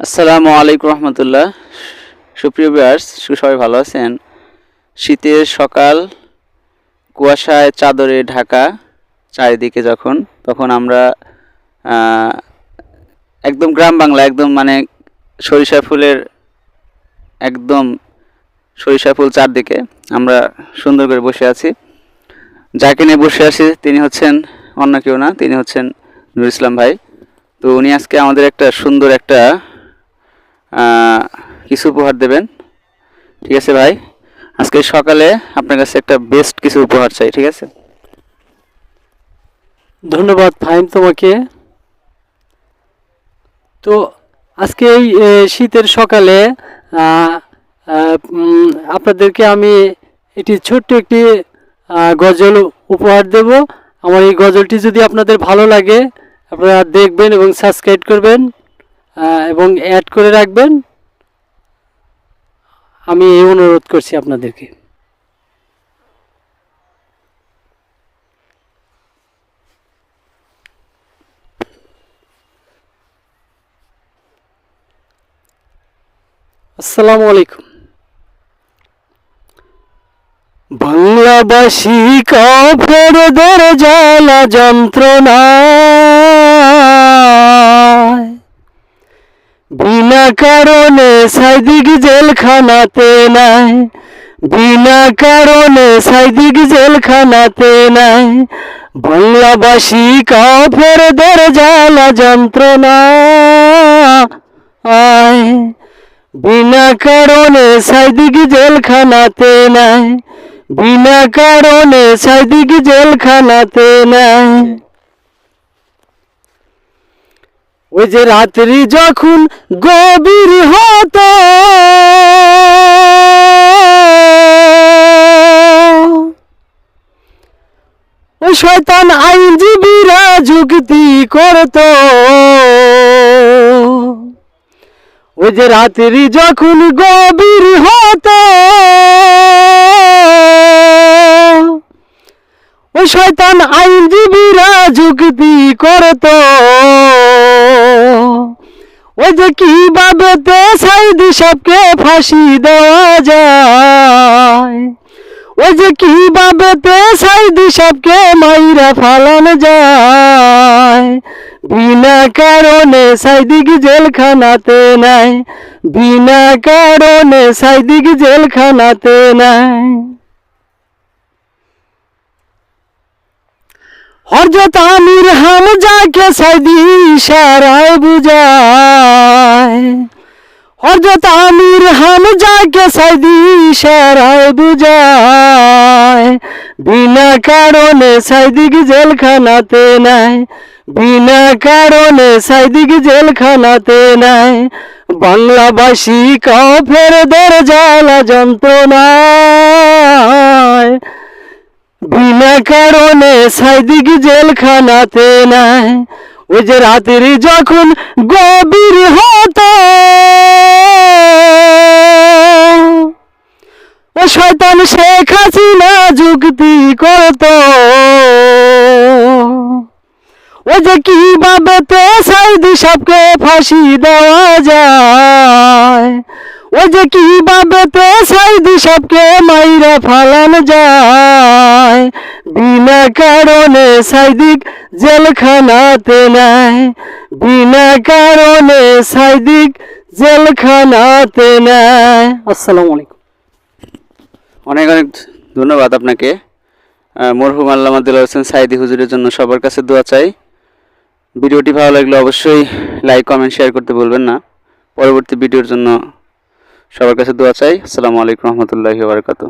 আসসালামু আলাইকুম রহমতুল্লাহ। সুপ্রিয় বিয়ার্স সবাই ভালো আছেন? শীতের সকাল, কুয়াশায় চাদরে ঢাকা, চারিদিকে যখন, তখন আমরা একদম গ্রাম বাংলা, একদম মানে সরিষা ফুলের একদম সরিষা ফুল চারদিকে আমরা সুন্দর করে বসে আছি। যাকে নিয়ে বসে আছি, তিনি হচ্ছেন অন্য কেউ না, তিনি হচ্ছেন নুর ইসলাম ভাই। তো উনি আজকে আমাদের একটা সুন্দর একটা কিছু উপহার দেবেন। ঠিক আছে ভাই? আজকে সকালে আপনার কাছে একটা বেস্ট কিছু উপহার চাই, ঠিক আছে? ধন্যবাদ ফাইম তোমাকে। তো আজকে এই শীতের সকালে আপনাদেরকে আমি এটি ছোট্ট একটি গজল উপহার দেব। আমার এই গজলটি যদি আপনাদের ভালো লাগে, আপনারা দেখবেন এবং সাবস্ক্রাইব করবেন। এবং অ্যাড করে রাখবেন। আমি এই অনুরোধ করছি আপনাদেরকে। আসসালামু আলাইকুম। বাংলাবাসী কাফের দর জ্বালা যন্ত্রণা বিনা কারণে সাইদিক জেলখানাতে নাই। বিনা কারণে সাইদিক জেলখানাতে নাই। বাংলাবাসী কাফের দর জ্বালা যন্ত্রণা আয়। বিনা কারণে সাইদিক জেলখানাতে নাই। বিনা কারণে সাইদিক জেলখানাতে নাই। ওই যে রাত্রি যখন গভীর হতো ওই শয়তান আইনজীবীরা যুক্তি করতো। ওই যে রাত্রি যখন গভীর হতো ওই শয়তান আইনজীবীরা যুক্তি করতো। ওই যে কীভাবে তে সাইদি সবকে ফাঁসি দেওয়া যায়। ওই যে কীভাবে তে সাইদি সবকে মাইরা ফালানো যায়। বিনা কারণে সাইদিক জেলখানাতে নাই। বিনা কারণে সাইদিক জেলখানাতে নাই। হরজত আমির হামজাকে সাইদি ইশারায় বুঝায়। হরজত আমির হামজাকে সাইদি ইশারায় বুঝায়। বিনা কারণে সাইদিক জেলখানাতে নাই। বিনা কারণে সাইদিক জেলখানাতে নাই। বাংলাবাসী কাফের দের জ্বালা যন্ত্রণায়। বিনা কারণে সাইদিক জেলখানাতে নাই। ওই যে রাত্রি যখন গভীর হতো ও শয়তান শেখ হাসিনা যুক্তি করতো। ও যে কীভাবে তে সাইদি সবকে ফাঁসি দেওয়া যায়। ও যে কীভাবে তে সাইদি সবকে মাইরা ফালানো যায়। বিনা কারণে সাইদিক জেলখানাতে নাই বিনা কারণে সাইদিক জেলখানাতে নাই আসসালামু আলাইকুম। অনেক অনেক ধন্যবাদ আপনাকে। মরহুম আল্লামা দিল হোসেন সাইদি হুজুরের জন্য সবার কাছে দোয়া চাই। ভিডিওটি ভালো লাগলে অবশ্যই লাইক কমেন্ট শেয়ার করতে বলবেন না। পরবর্তী ভিডিওর জন্য সবার কাছে দোয়া চাই। আসসালামু আলাইকুম রহমতুল্লাহি বারকাতু